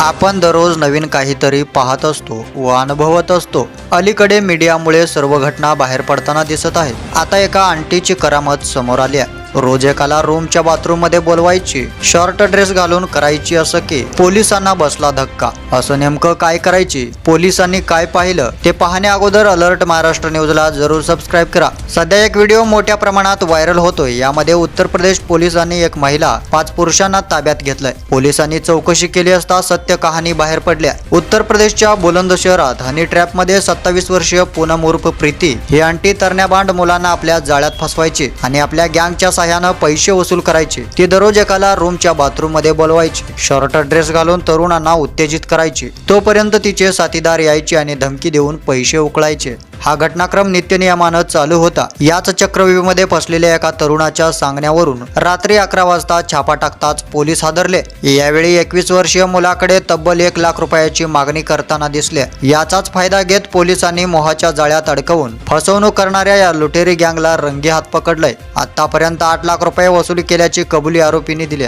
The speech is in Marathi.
आपण दररोज नवीन काहीतरी पाहत असतो व अनुभवत असतो. अलीकडे मीडियामुळे सर्व घटना बाहेर पडताना दिसत आहेत. आता एका आंटीची करामत समोर आली आहे. रोजेकाला रूमच्या बाथरूममध्ये बोलवायची शॉर्ट ड्रेस घालून करायची असं की पोलिसांना बसला धक्का. असं नेमकं काय करायची? पोलिसांनी काय पाहिलं? ते पाहण्या अगोदर अलर्ट महाराष्ट्र न्यूजला जरूर सबस्क्राईब करा. सध्या एक व्हिडिओ मोठ्या प्रमाणात व्हायरल होतोय. यामध्ये उत्तर प्रदेश पोलिसांनी एक महिला पाच पुरुषांना ताब्यात घेतलंय. पोलिसांनी चौकशी केली असता सत्य कहाणी बाहेर पडल्या. उत्तर प्रदेशच्या बुलंद शहरात हनी ट्रॅपमध्ये सत्तावीस वर्षीय पूनम उर्फ प्रीती ही आंटी तरण्याबांड मुलांना आपल्या जाळ्यात फसवायची आणि आपल्या गँगच्या सहाय्यानं पैसे वसूल करायची. ती दररोज एकाला रूमच्या बाथरूममध्ये बोलवायची. शॉर्ट ड्रेस घालून तरुणांना उत्तेजित करायची. तोपर्यंत तिचे साथीदार यायचे आणि धमकी देऊन पैसे उकळायचे. हा घटनाक्रम नित्यनियमानं चालू होता. याच चक्रव्यूहमध्ये फसलेल्या एका तरुणाच्या सांगण्यावरून रात्री अकरा वाजता छापा टाकताच पोलीस हादरले. यावेळी एकवीस वर्षीय मुलाकडे तब्बल एक लाख रुपयाची मागणी करताना दिसले. याचाच फायदा घेत पोलिसांनी मोहाच्या जाळ्यात अडकवून फसवणूक करणाऱ्या या लुटेरी गँगला रंगेहात पकडलंय. आतापर्यंत आठ लाख रुपये वसुली केल्याची कबुली आरोपींनी दिली.